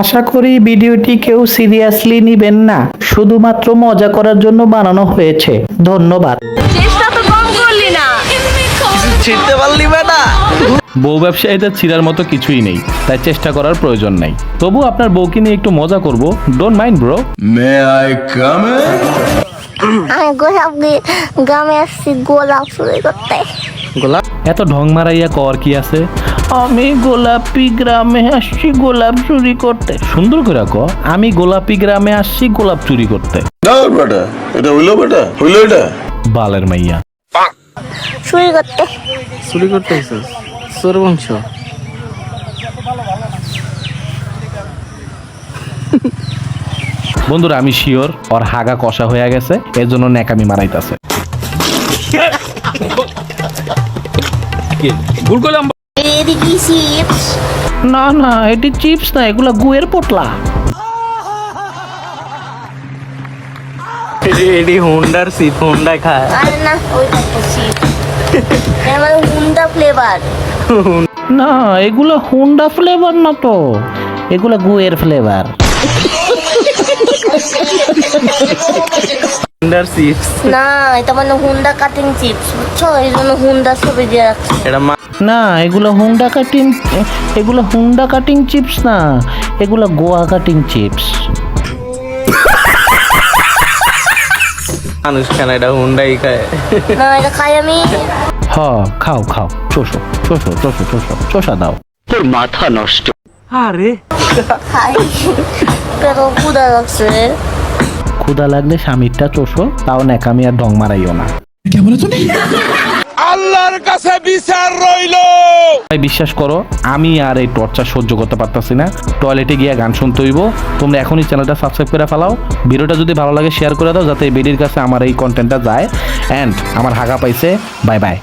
আশা করি ভিডিওটি কেউ সিরিয়াসলি নেবেন না। শুধুমাত্র মজা করার জন্য বানানো হয়েছে। ধন্যবাদ। চেষ্টা তো কম করলি না। পারলি বউ ব্যবসায়ীদের চিরার মতো কিছুই নেই তাই চেষ্টা করার প্রয়োজন নাই। তবু আপনার বউকে নিয়ে একটু মজা করব don't mind bro May I come in? আমি গোলাপ গ্রামে আসছি গোলাপ চুরি করতে। গোলাপ এত ঢং মারাইয়া কর কি আছে? আমি গোলাপি গ্রামে আসছি গোলাপ চুরি করতে। সুন্দর করে ক আমি গোলাপি গ্রামে আসছি গোলাপ চুরি করতে। না বেটা এটা হইল বেটা হইল এটা। বালের মাইয়া। চুরি করতে। চুরি করতে এসেছিস চোর বংশ? বন্ধুরা আমি শিওর ওর হাগা কষা হয়ে গেছে এর জন্য ন্যাকামি মারাইতাছে। এদিকে চিপস না না এটি চিপস না এগুলো গুয়ের পোটলা। এডি হোন্ডার সিপ হোন্ডা খায়। আরে না ওইটা তো চিপস আমার হুন্ডা ফ্লেভার না এগুলো হুন্ডা ফ্লেভার না তো এগুলো গুয়ের ফ্লেভার হোন্ডার চিপস না এটা মানে হুন্ডা কাটিং চিপস বুঝছ? এই জন্য হুন্ডা ছবি দিয়ে রাখছে। এটা না এগুলো হুন্ডা কাটিং এগুলো হুন্ডা কাটিং চিপস না এগুলো গোয়া কাটিং চিপস মানুষ খান এটা হোন্ডাই খায়? না এটা খাই আমি। হ খাও খাও চোষো চোষো চোষো চোষো চোষা দাও। আরে। খাই। পেট ক্ষুদা লাগছে। ক্ষুদা লাগলে স্বামীরটা চোষো তাও ন্যাকামি আর ঢং মারাইও না? ভাই, বিশ্বাস করো, আমি আর এই টর্চার সহ্য করতে পারতাছি না। টয়লেটে গিয়ে গান শুনতে হইব। তোমরা এখনই চ্যানেলটা সাবস্ক্রাইব করে ফেলাও। ভিডিওটা যদি ভালো লাগে শেয়ার করে দাও, যাতে বেডির কাছে আমার এই কন্টেন্টটা যায়। অ্যান্ড আমার হাগা পাইছে। Bye bye